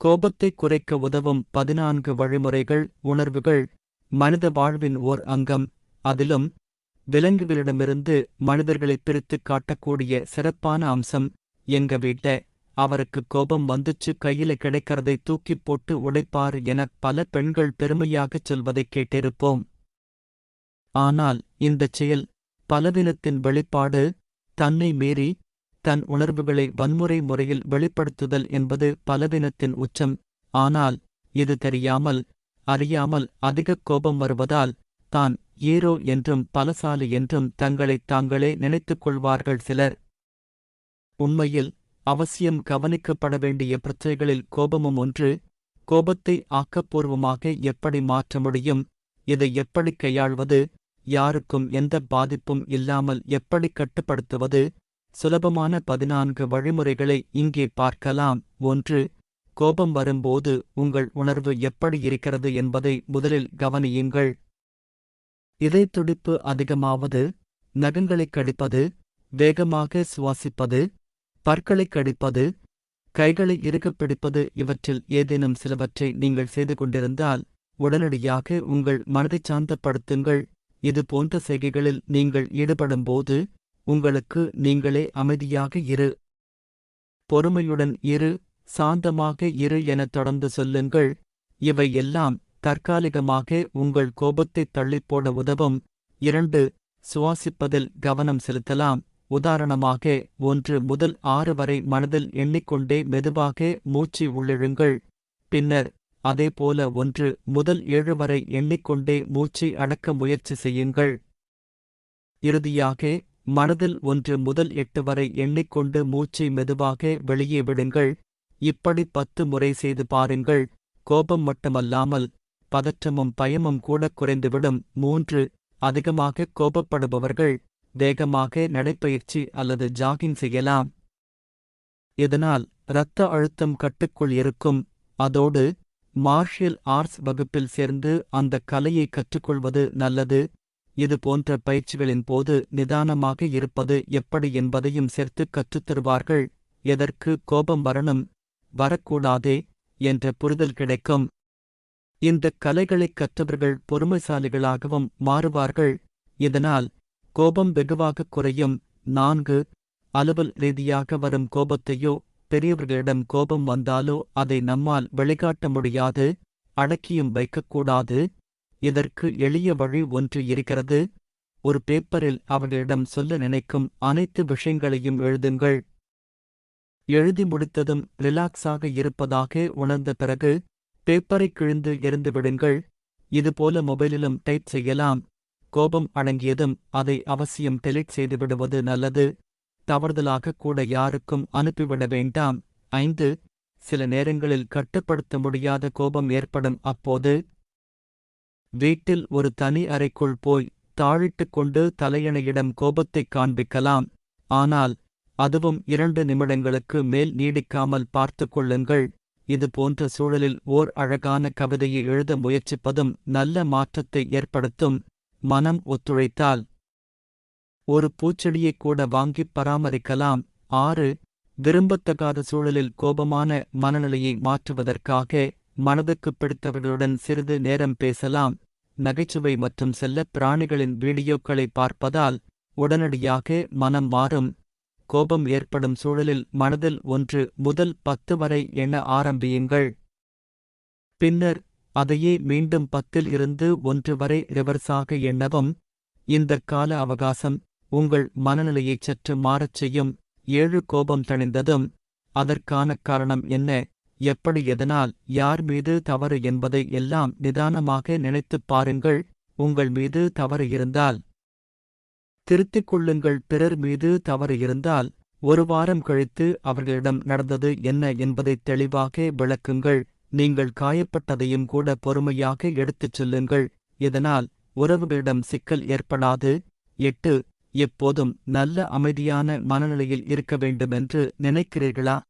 கோபத்தை குறைக்க உதவும் பதினான்கு வழிமுறைகள் உணர்வுகள். மனித வாழ்வின் ஓர் அங்கம். அதிலும் விலங்குகளிடமிருந்து மனிதர்களை பிரித்துக் காட்டக்கூடிய சிறப்பான அம்சம் எங்க வீட்ட அவருக்கு கோபம் வந்துச்சு கையில கிடைக்கிறதை தூக்கிப் போட்டு உடைப்பார் என பல பெண்கள் பெருமையாகச் சொல்வதைக் கேட்டிருப்போம். ஆனால் இந்தச் செயல் பலவீனத்தின் வெளிப்பாடு தன்னை மீறி தன் உணர்வுகளை வன்முறை முறையில் வெளிப்படுத்துதல் என்பது பலவீனத்தின் உச்சம். ஆனால் இது தெரியாமல் அறியாமல் அதிக கோபம் வருவதால் தான் ஈரோ என்றும் பலசாலி என்றும் தங்களைத் தாங்களே நினைத்துக் கொள்வார்கள் சிலர். உண்மையில் அவசியம் கவனிக்கப்பட வேண்டிய பிரச்சனைகளில் கோபமும் ஒன்று கோபத்தை ஆக்கப்பூர்வமாக எப்படி மாற்ற முடியும் இதை எப்படி கையாள்வது யாருக்கும் எந்த பாதிப்பும் இல்லாமல் எப்படி கட்டுப்படுத்துவது சுலபமான பதினான்கு வழிமுறைகளை இங்கே பார்க்கலாம். ஒன்று கோபம் வரும்போது உங்கள் உணர்வு எப்படி இருக்கிறது என்பதை முதலில் கவனியுங்கள். இதயத்துடிப்பு அதிகமாவது நகங்களைக் கடிப்பது வேகமாக சுவாசிப்பது பற்களைக் கடிப்பது கைகளை இறுகப் பிடிப்பது இவற்றில் ஏதேனும் சிலவற்றை நீங்கள் செய்து கொண்டிருந்தால் உடனடியாக உங்கள் மனதைச் சாந்தப்படுத்துங்கள். இது போன்ற செய்கைகளில் நீங்கள் ஈடுபடும்போது உங்களுக்கு நீங்களே அமைதியாக இரு. பொறுமையுடன் இரு சாந்தமாக இரு எனத் தொடர்ந்து சொல்லுங்கள். இவை எல்லாம் தற்காலிகமாக உங்கள் கோபத்தைத் தள்ளிப்போட உதவும். இரண்டு சுவாசிப்பதில் கவனம் செலுத்தலாம். உதாரணமாக ஒன்று முதல் ஆறு வரை மனதில் எண்ணிக்கொண்டே மெதுவாக மூச்சு உள்ளிழுங்கள். பின்னர் அதேபோல ஒன்று முதல் ஏழு வரை எண்ணிக்கொண்டே மூச்சை அடக்க முயற்சி செய்யுங்கள். இறுதியாக மனதில் ஒன்று முதல் எட்டு வரை எண்ணிக்கொண்டு மூச்சை மெதுவாக வெளியே விடுங்கள். இப்படி பத்து முறை செய்து பாருங்கள். கோபம் மட்டுமல்லாமல் பதற்றமும் பயமும் கூட குறைந்துவிடும். மூன்று அதிகமாக கோபப்படுபவர்கள் வேகமாக நடைப்பயிற்சி அல்லது ஜாகிங் செய்யலாம். இதனால் இரத்த அழுத்தம் கட்டுக்குள் இருக்கும். அதோடு மார்ஷியல் ஆர்ட்ஸ் வகுப்பில் சேர்ந்து அந்த கலையை கற்றுக்கொள்வது நல்லது. இது போன்ற பயிற்சிகளின் போது நிதானமாக இருப்பது எப்படி என்பதையும் சேர்த்து கற்றுத்தருவார்கள். எதற்கு கோபம் வரணும் வரக்கூடாதே என்ற புரிதல் கிடைக்கும். இந்த கலைகளைக் கற்றவர்கள் பொறுமைசாலிகளாகவும் மாறுவார்கள். இதனால் கோபம் வெகுவாகக் குறையும். நான்கு அலுவல் ரீதியாக வரும் கோபத்தையோ பெரியவர்களிடம் கோபம் வந்தாலோ அதை நம்மால் வெளிக்காட்ட முடியாது அடக்கியும் வைக்கக்கூடாது. இதற்கு எளிய வழி ஒன்று இருக்கிறது? ஒரு பேப்பரில் அவர்களிடம் சொல்ல நினைக்கும் அனைத்து விஷயங்களையும் எழுதுங்கள். எழுதி முடித்ததும் ரிலாக்ஸாக இருப்பதாக உணர்ந்த பிறகு பேப்பரை கிழிந்து எறிந்து விடுங்கள். இதுபோல மொபைலிலும் டைப் செய்யலாம். கோபம் அடங்கியதும் அதை அவசியம் டெலிட் செய்து விடுவது நல்லது. தவறுதலாக கூட யாருக்கும் அனுப்பிவிட வேண்டாம். ஐந்து. சில நேரங்களில் கட்டுப்படுத்த முடியாத கோபம் ஏற்படும் அப்போது வீட்டில் ஒரு தனி அறைக்குள் போய் தாழிட்டுக் கொண்டு தலையணையிடம் கோபத்தைக் காண்பிக்கலாம். ஆனால் அதுவும் இரண்டு நிமிடங்களுக்கு மேல் நீடிக்காமல் பார்த்துக் கொள்ளுங்கள். இது போன்ற சூழலில் ஓர் அழகான கவிதையை எழுத முயற்சிப்பதும் நல்ல மாற்றத்தை ஏற்படுத்தும். மனம் ஒத்துழைத்தால் ஒரு பூச்செடியை கூட வாங்கிப் பராமரிக்கலாம். ஆறு விரும்பத்தகாத சூழலில் கோபமான மனநிலையை மாற்றுவதற்காக மனதுக்குப் பிடித்தவர்களுடன் சிறிது நேரம் பேசலாம். நகைச்சுவை மற்றும் செல்லப் பிராணிகளின் வீடியோக்களை பார்ப்பதால் உடனடியாக மனம் மாறும். கோபம் ஏற்படும் சூழலில் மனதில் ஒன்று முதல் பத்து வரை எண்ண ஆரம்பியுங்கள். பின்னர் அதையே மீண்டும் பத்தில் இருந்து ஒன்று வரை ரிவர்ஸாக எண்ணவும். இந்தக் கால அவகாசம் உங்கள் மனநிலையைச் சற்று மாறச் செய்யும். ஏழு கோபம் தணிந்ததும் அதற்கான காரணம் என்ன? எப்படி எதனால் யார் மீது தவறு என்பதை எல்லாம் நிதானமாக நினைத்துப் பாருங்கள் உங்கள் மீது தவறு இருந்தால். திருத்திக் கொள்ளுங்கள் பிறர் மீது தவறு இருந்தால் ஒரு வாரம் கழித்து அவர்களிடம் நடந்தது என்ன என்பதைத் தெளிவாக விளக்குங்கள் நீங்கள் காயப்பட்டதையும் கூட பொறுமையாக எடுத்துச் செல்லுங்கள் இதனால் உறவுகளிடம் சிக்கல் ஏற்படாது. எட்டு எப்போதும் நல்ல அமைதியான மனநிலையில் இருக்க வேண்டுமென்று நினைக்கிறீர்களா?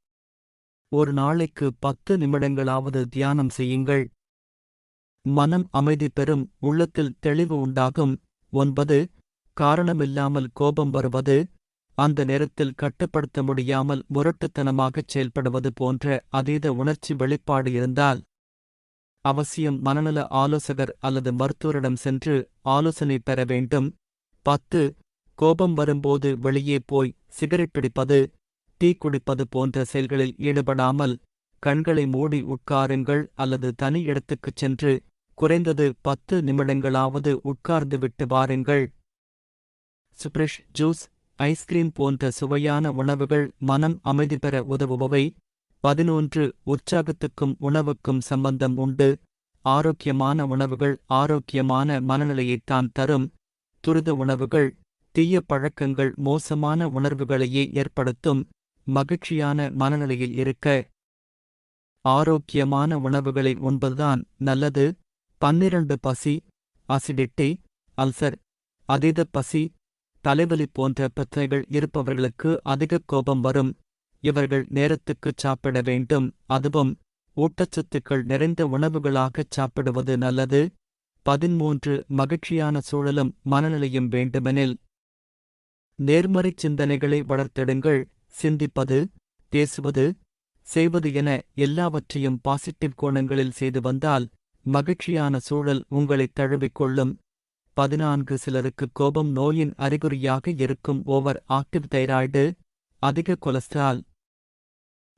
ஒரு நாளைக்கு பத்து நிமிடங்களாவது தியானம் செய்யுங்கள். மனம் அமைதி பெறும் உள்ளத்தில் தெளிவு உண்டாகும். ஒன்பது காரணமில்லாமல் கோபம் வருவது. அந்த நேரத்தில் கட்டுப்படுத்த முடியாமல் முரட்டுத்தனமாகச் செயல்படுவது போன்ற அதீத உணர்ச்சி வெளிப்பாடு இருந்தால் அவசியம் மனநல ஆலோசகர் அல்லது மருத்துவரிடம் சென்று ஆலோசனை பெற வேண்டும். பத்து கோபம் வரும்போது வெளியே போய் சிகரெட் பிடிப்பது. டீ குடிப்பது போன்ற செயல்களில் ஈடுபடாமல் கண்களை மூடி உட்காருங்கள் அல்லது தனி இடத்துக்குச் சென்று குறைந்தது பத்து நிமிடங்களாவது உட்கார்ந்து விட்டு வாருங்கள். சுப்ரிஷ் ஜூஸ் ஐஸ்கிரீம் போன்ற சுவையான உணவுகள் மனம் அமைதி பெற உதவுபவை. பதினொன்று உற்சாகத்துக்கும் உணவுக்கும் சம்பந்தம் உண்டு. ஆரோக்கியமான உணவுகள் ஆரோக்கியமான மனநிலையைத்தான் தரும். துரித உணவுகள் தீய பழக்கங்கள் மோசமான உணர்வுகளையே ஏற்படுத்தும். மகிழ்ச்சியான மனநிலையில் இருக்க. ஆரோக்கியமான உணவுகளை உண்பதுதான் நல்லது. பன்னிரண்டு பசி அசிடிட்டி அல்சர் அதீத பசி தலைவலி போன்ற பிரச்சனைகள் இருப்பவர்களுக்கு அதிக கோபம் வரும். இவர்கள் நேரத்துக்குச் சாப்பிட வேண்டும். அதுவும் ஊட்டச்சத்துக்கள் நிறைந்த உணவுகளாகச் சாப்பிடுவது நல்லது. பதிமூன்று மகிழ்ச்சியான சூழலும் மனநிலையும் வேண்டுமெனில். நேர்மறைச் சிந்தனைகளை வளர்த்திடுங்கள். சிந்திப்பது பேசுவது செய்வது என எல்லாவற்றையும் பாசிட்டிவ் கோணங்களில் செய்து வந்தால் மகிழ்ச்சியான சூழல் உங்களைத் தழுவிக்கொள்ளும். பதினான்கு சிலருக்கு கோபம் நோயின் அறிகுறியாக இருக்கும் ஓவர் ஆக்டிவ் தைராய்டு அதிக கொலஸ்ட்ரால்.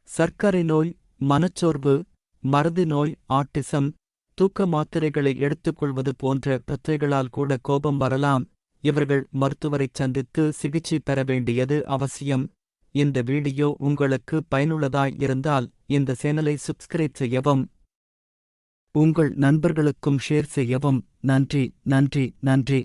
சர்க்கரை நோய் மனச்சோர்வு மருது நோய் ஆட்டிசம் தூக்க மாத்திரைகளை எடுத்துக்கொள்வது போன்ற பிரச்சனைகளால் கூட கோபம் வரலாம். இவர்கள் மருத்துவரைச் சந்தித்து சிகிச்சை பெற வேண்டியது அவசியம். இந்த வீடியோ உங்களுக்கு பயனுள்ளதாய் இருந்தால் இந்த சேனலை சப்ஸ்கிரைப் செய்யவும். உங்கள் நண்பர்களுக்கும் ஷேர் செய்யவும். நன்றி நன்றி நன்றி.